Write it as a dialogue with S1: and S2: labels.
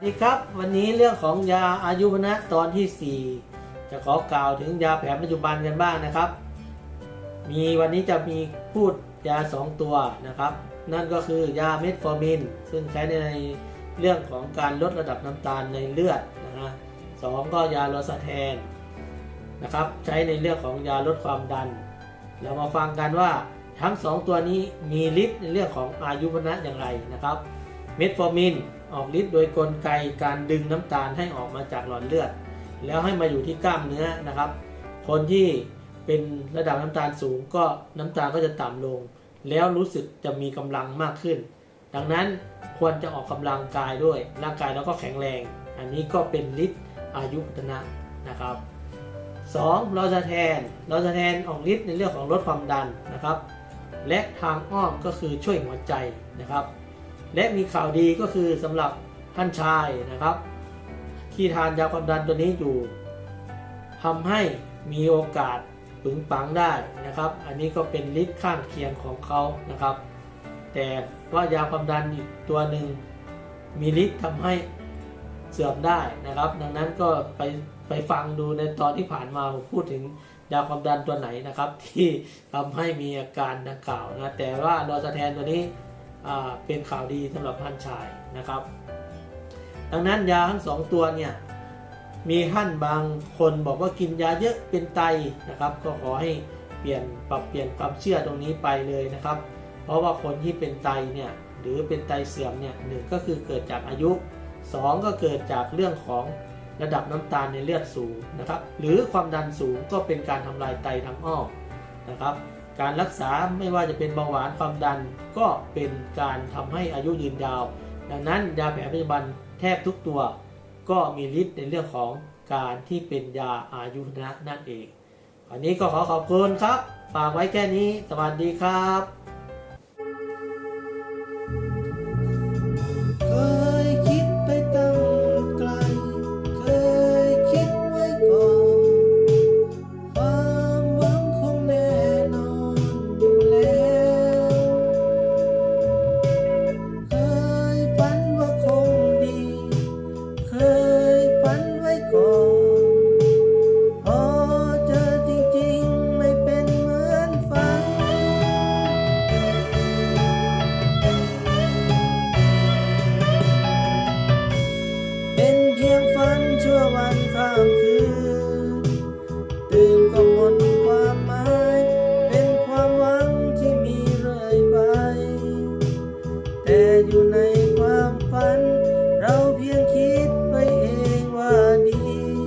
S1: สวัสดีครับ วันนี้เรื่องของยาอายุวนะตอนที่ 4 จะขอกล่าวถึงยาแผนปัจจุบันกันบ้างนะครับ มีวันนี้จะมีพูดยา 2 ตัวนะครับ นั่นก็คือยาเมทฟอร์มิน ซึ่งใช้ในเรื่องของการลดระดับน้ำตาลในเลือดนะฮะสองก็ยาโลซาแทนนะครับ ใช้ในเรื่องของยาลดความดัน เรามาฟังกันว่าทั้ง 2 ตัวนี้มีฤทธิ์ในเรื่องของอายุวนะอย่างไรนะครับ เมทฟอร์มิน ออกฤทธิ์โดยกลไกการดึงน้ำตาลให้ออกมาจากหลอดเลือด แล้วให้มาอยู่ที่กล้ามเนื้อนะครับ คนที่เป็นระดับน้ำตาลสูงก็น้ำตาลก็จะต่ำลง แล้วรู้สึกจะมีกำลังมากขึ้น ดังนั้นควรจะออกกำลังกายด้วย ร่างกายเราก็แข็งแรง อันนี้ก็เป็นฤทธิ์อายุพัฒนะนะครับ 2. เราจะแทนเราจะแทนออกฤทธิ์ในเรื่องของลดความดันนะครับ และทางอ้อมก็คือช่วยหัวใจนะครับ และมีข่าวดีก็คือสำหรับท่านชายนะครับ ที่ทานยาความดันตัวนี้อยู่ทำให้มีโอกาสปึงปังได้นะครับ อันนี้ก็เป็นฤทธิ์ข้างเคียงของเขานะครับ แต่ว่ายาความดันอีกตัวหนึ่งมีฤทธิ์ทำให้เสื่อมได้นะครับ ดังนั้นก็ไปไปฟังดูในตอนที่ผ่านมาผมพูดถึงยาความดันตัวไหนนะครับ ที่ทำให้มีอาการดังกล่าวนะแต่ว่าดอสแทนตัวนี้ เป็นข่าวดีสำหรับท่านชายนะครับ ดังนั้นยาทั้งสองตัวเนี่ยมีท่านบางคนบอกว่ากินยาเยอะเป็นไตนะครับ ก็ขอให้เปลี่ยนปรับเปลี่ยนความเชื่อตรงนี้ไปเลยนะครับ เพราะว่าคนที่เป็นไตเนี่ยหรือเป็นไตเสื่อมเนี่ยหนึ่งก็คือเกิดจากอายุสองก็เกิดจากเรื่องของระดับน้ำตาลในเลือดสูงนะครับ หรือความดันสูงก็เป็นการทำลายไตทางอ้อมนะครับ การรักษาไม่ว่าจะเป็นเบาหวานความดันก็เป็นการทำให้อายุยืนยาว ดังนั้นยาแผนปัจจุบันแทบทุกตัว ก็มีฤทธิ์ในเรื่องของการที่เป็นยาอายุวัฒนะนั่นเอง วันนี้ก็ขอขอบคุณครับฝากไว้แค่นี้สวัสดีครับ Phân.